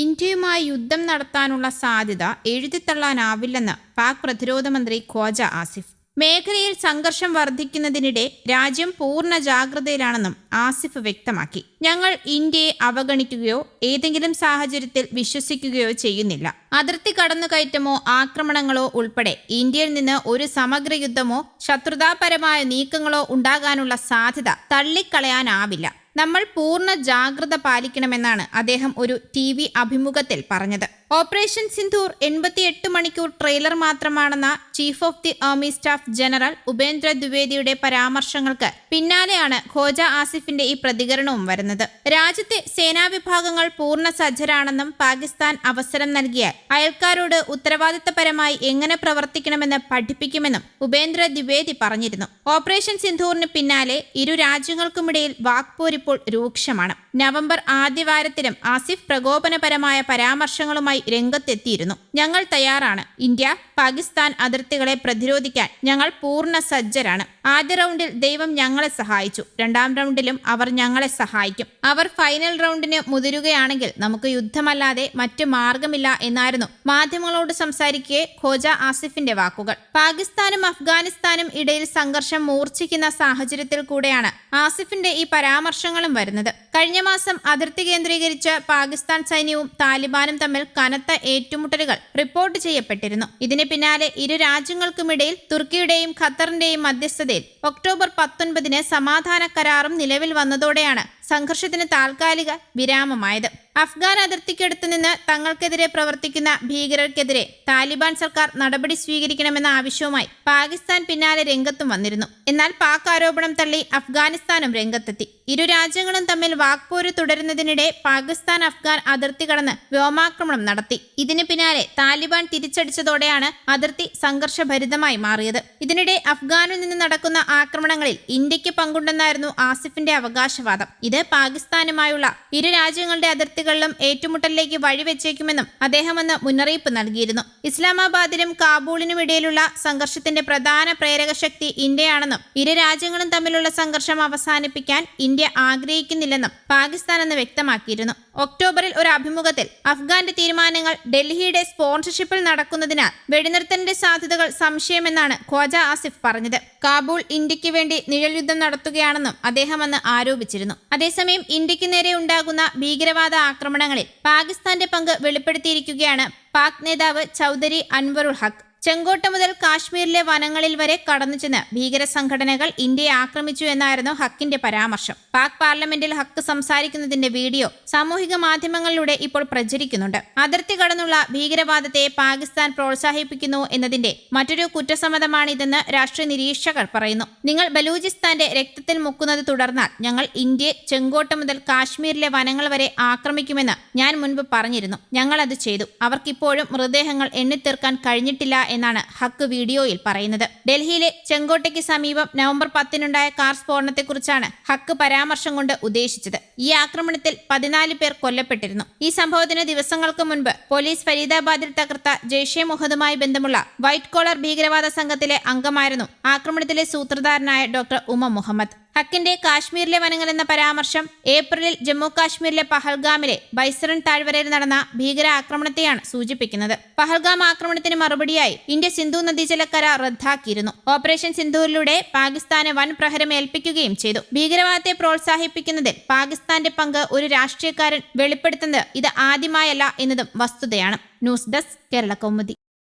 ഇന്ത്യയുമായി യുദ്ധം നടത്താനുള്ള സാധ്യത എഴുതിത്തള്ളാനാവില്ലെന്ന് പാക് പ്രതിരോധ മന്ത്രി ഖ്വാജ ആസിഫ്. മേഖലയിൽ സംഘർഷം വർദ്ധിക്കുന്നതിനിടെ രാജ്യം പൂർണ ജാഗ്രതയിലാണെന്നും ആസിഫ് വ്യക്തമാക്കി. ഞങ്ങൾ ഇന്ത്യയെ അവഗണിക്കുകയോ ഏതെങ്കിലും സാഹചര്യത്തിൽ വിശ്വസിക്കുകയോ ചെയ്യുന്നില്ല. അതിർത്തി കടന്നുകയറ്റമോ ആക്രമണങ്ങളോ ഉൾപ്പെടെ ഇന്ത്യയിൽ നിന്ന് ഒരു സമഗ്ര യുദ്ധമോ ശത്രുതാപരമായ നീക്കങ്ങളോ ഉണ്ടാകാനുള്ള സാധ്യത തള്ളിക്കളയാനാവില്ല. നമ്മൾ പൂർണ ജാഗ്രത പാലിക്കണമെന്നാണ് അദ്ദേഹം ഒരു ടി അഭിമുഖത്തിൽ പറഞ്ഞത്. ഓപ്പറേഷൻ സിന്ധൂർ എൺപത്തിയെട്ട് മണിക്കൂർ trailer മാത്രമാണെന്ന chief of the army staff general Upendra ദ്വിവേദിയുടെ പരാമർശങ്ങൾക്ക് പിന്നാലെയാണ് ഖോജ ആസിഫിന്റെ ഈ പ്രതികരണവും വരുന്നത്. രാജ്യത്തെ സേനാവിഭാഗങ്ങൾ പൂർണ സജ്ജരാണെന്നും പാകിസ്ഥാൻ അവസരം നൽകിയാൽ അയൽക്കാരോട് ഉത്തരവാദിത്തപരമായി എങ്ങനെ പ്രവർത്തിക്കണമെന്ന് പഠിപ്പിക്കുമെന്നും ഉപേന്ദ്ര ദ്വിവേദി പറഞ്ഞിരുന്നു. ഓപ്പറേഷൻ സിന്ധൂറിന് പിന്നാലെ ഇരു രാജ്യങ്ങൾക്കുമിടയിൽ വാക്പോരിപ്പോൾ രൂക്ഷമാണ്. നവംബർ ആദ്യവാരത്തിലും ആസിഫ് പ്രകോപനപരമായ പരാമർശങ്ങളുമായി രംഗത്തെത്തിയിരുന്നു. ഞങ്ങൾ തയ്യാറാണ്. ഇന്ത്യ പാകിസ്ഥാൻ അതിർത്തികളെ പ്രതിരോധിക്കാൻ ഞങ്ങൾ പൂർണ സജ്ജരാണ്. ആദ്യ റൗണ്ടിൽ ദൈവം ഞങ്ങളെ സഹായിച്ചു. രണ്ടാം റൗണ്ടിലും അവർ ഞങ്ങളെ സഹായിക്കും. അവർ ഫൈനൽ റൗണ്ടിന് മുതിരുകയാണെങ്കിൽ നമുക്ക് യുദ്ധമല്ലാതെ മറ്റു മാർഗമില്ല എന്നായിരുന്നു മാധ്യമങ്ങളോട് സംസാരിക്കെ ഖോജ ആസിഫിന്റെ വാക്കുകൾ. പാകിസ്ഥാനും അഫ്ഗാനിസ്ഥാനും ഇടയിൽ സംഘർഷം മൂർച്ഛിക്കുന്ന സാഹചര്യത്തിൽ കൂടെയാണ് ആസിഫിന്റെ ഈ പരാമർശങ്ങളും വരുന്നത്. കഴിഞ്ഞ മാസം അതിർത്തി കേന്ദ്രീകരിച്ച് പാകിസ്ഥാൻ സൈന്യവും താലിബാനും തമ്മിൽ കനത്ത ഏറ്റുമുട്ടലുകൾ റിപ്പോർട്ട് ചെയ്യപ്പെട്ടിരുന്നു. ഇതിന് പിന്നാലെ ഇരു രാജ്യങ്ങൾക്കുമിടയിൽ തുർക്കിയുടെയും ഖത്തറിന്റെയും മധ്യസ്ഥതയിൽ ഒക്ടോബർ പത്തൊൻപതിന് സമാധാന കരാറും നിലവിൽ വന്നതോടെയാണ് സംഘർഷത്തിന് താൽക്കാലിക വിരാമമായത്. അഫ്ഗാൻ അതിർത്തിക്കടുത്ത് നിന്ന് തങ്ങൾക്കെതിരെ പ്രവർത്തിക്കുന്ന ഭീകരർക്കെതിരെ താലിബാൻ സർക്കാർ നടപടി സ്വീകരിക്കണമെന്ന ആവശ്യവുമായി പാകിസ്ഥാൻ പിന്നാലെ രംഗത്തും വന്നിരുന്നു. എന്നാൽ പാക് ആരോപണം തള്ളി അഫ്ഗാനിസ്ഥാനും രംഗത്തെത്തി. ഇരു രാജ്യങ്ങളും തമ്മിൽ വാക്പോര് തുടരുന്നതിനിടെ പാകിസ്ഥാൻ അഫ്ഗാൻ അതിർത്തി കടന്ന് വ്യോമാക്രമണം നടത്തി. ഇതിന് പിന്നാലെ താലിബാൻ തിരിച്ചടിച്ചതോടെയാണ് അതിർത്തി സംഘർഷഭരിതമായി മാറിയത്. ഇതിനിടെ അഫ്ഗാനിൽ നിന്ന് നടക്കുന്ന ആക്രമണങ്ങളിൽ ഇന്ത്യയ്ക്ക് പങ്കുണ്ടെന്നായിരുന്നു ആസിഫിന്റെ അവകാശവാദം. ഇത് പാകിസ്ഥാനുമായുള്ള ഇരു രാജ്യങ്ങളുടെ അതിർത്തികളിലും ഏറ്റുമുട്ടലിലേക്ക് വഴിവെച്ചേക്കുമെന്നും അദ്ദേഹം അന്ന് മുന്നറിയിപ്പ് നൽകിയിരുന്നു. ഇസ്ലാമാബാദിലും കാബൂളിനും ഇടയിലുള്ള സംഘർഷത്തിന്റെ പ്രധാന പ്രേരക ശക്തി ഇന്ത്യയാണെന്നും ഇരു രാജ്യങ്ങളും തമ്മിലുള്ള സംഘർഷം അവസാനിപ്പിക്കാൻ ഇന്ത്യ ആഗ്രഹിക്കുന്നില്ലെന്നും പാകിസ്ഥാൻ അന്ന് വ്യക്തമാക്കിയിരുന്നു. ഒക്ടോബറിൽ ഒരു അഭിമുഖത്തിൽ അഫ്ഗാന്റെ തീരുമാനങ്ങൾ ഡൽഹിയുടെ സ്പോൺസർഷിപ്പിൽ നടക്കുന്നതിനാൽ വെടിനിർത്തലിന്റെ സാധ്യതകൾ സംശയമെന്നാണ് ഖ്വാജ ആസിഫ് പറഞ്ഞത്. കാബൂൾ ഇന്ത്യയ്ക്ക് വേണ്ടി നിഴൽ യുദ്ധം നടത്തുകയാണെന്നും അദ്ദേഹം അന്ന് ആരോപിച്ചിരുന്നു. അതേസമയം ഇന്ത്യയ്ക്ക് നേരെ ഉണ്ടാകുന്ന ഭീകരവാദ ആക്രമണങ്ങളിൽ പാകിസ്ഥാന്റെ പങ്ക് വെളിപ്പെടുത്തിയിരിക്കുകയാണ് പാക് നേതാവ് ചൌധരി അൻവറുൽ ഹക്ക് ചെങ്കോട്ട മുതൽ കാശ്മീരിലെ വനങ്ങളിൽ വരെ കടന്നു ചെന്ന് ഭീകര സംഘടനകൾ ഇന്ത്യയെ ആക്രമിച്ചു എന്നായിരുന്നു ഹക്കിന്റെ പരാമർശം. പാക് പാർലമെന്റിൽ ഹക്ക് സംസാരിക്കുന്നതിന്റെ വീഡിയോ സാമൂഹിക മാധ്യമങ്ങളിലൂടെ ഇപ്പോൾ പ്രചരിക്കുന്നുണ്ട്. അതിർത്തി കടന്നുള്ള ഭീകരവാദത്തെ പാകിസ്ഥാൻ പ്രോത്സാഹിപ്പിക്കുന്നു എന്നതിന്റെ മറ്റൊരു കുറ്റസമ്മതമാണിതെന്ന് രാഷ്ട്രീയ നിരീക്ഷകർ പറയുന്നു. നിങ്ങൾ ബലൂചിസ്ഥാന്റെ രക്തത്തിൽ മുക്കുന്നത് തുടർന്നാൽ ഞങ്ങൾ ഇന്ത്യയെ ചെങ്കോട്ട മുതൽ കാശ്മീരിലെ വനങ്ങൾ വരെ ആക്രമിക്കുമെന്ന് ഞാൻ മുൻപ് പറഞ്ഞിരുന്നു. ഞങ്ങൾ അത് ചെയ്തു. അവർക്കിപ്പോഴും മൃതദേഹങ്ങൾ എണ്ണിത്തീർക്കാൻ കഴിഞ്ഞിട്ടില്ല എന്നാണ് ഹക്ക് വീഡിയോയിൽ പറയുന്നത്. ഡൽഹിയിലെ ചെങ്കോട്ടയ്ക്ക് സമീപം നവംബർ പത്തിനുണ്ടായ കാർ സ്ഫോടനത്തെക്കുറിച്ചാണ് ഹക്ക് പരാമർശം കൊണ്ട് ഉദ്ദേശിച്ചത്. ഈ ആക്രമണത്തിൽ പതിനാല് പേർ കൊല്ലപ്പെട്ടിരുന്നു. ഈ സംഭവത്തിന് ദിവസങ്ങൾക്ക് മുൻപ് പോലീസ് ഫരീദാബാദിൽ തകർത്ത ജെയ്ഷെ മുഹമ്മദുമായി ബന്ധമുള്ള വൈറ്റ് കോളർ ഭീകരവാദ സംഘത്തിലെ അംഗമായിരുന്നു ആക്രമണത്തിലെ സൂത്രധാരനായ ഡോക്ടർ ഉമ മുഹമ്മദ്. ഹക്കിന്റെ കാശ്മീരിലെ വനങ്ങൾ എന്ന പരാമർശം ഏപ്രിലിൽ ജമ്മു കാശ്മീരിലെ പഹൽഗാമിലെ ബൈസറൻ താഴ്വരയിൽ നടന്ന ഭീകര ആക്രമണത്തെയാണ് സൂചിപ്പിക്കുന്നത്. പഹൽഗാം ആക്രമണത്തിന് മറുപടിയായി ഇന്ത്യ സിന്ധു നദീജല കരാർ റദ്ദാക്കിയിരുന്നു. ഓപ്പറേഷൻ സിന്ധുവിലൂടെ പാകിസ്ഥാന് വൻ പ്രഹരം ഏൽപ്പിക്കുകയും ചെയ്തു. ഭീകരവാദത്തെ പ്രോത്സാഹിപ്പിക്കുന്നതിൽ പാകിസ്ഥാന്റെ പങ്ക് ഒരു രാഷ്ട്രീയക്കാരൻ വെളിപ്പെടുത്തുന്നത് ഇത് ആദ്യമായല്ല എന്നതും വസ്തുതയാണ്. News desk Kerala Kaumudi.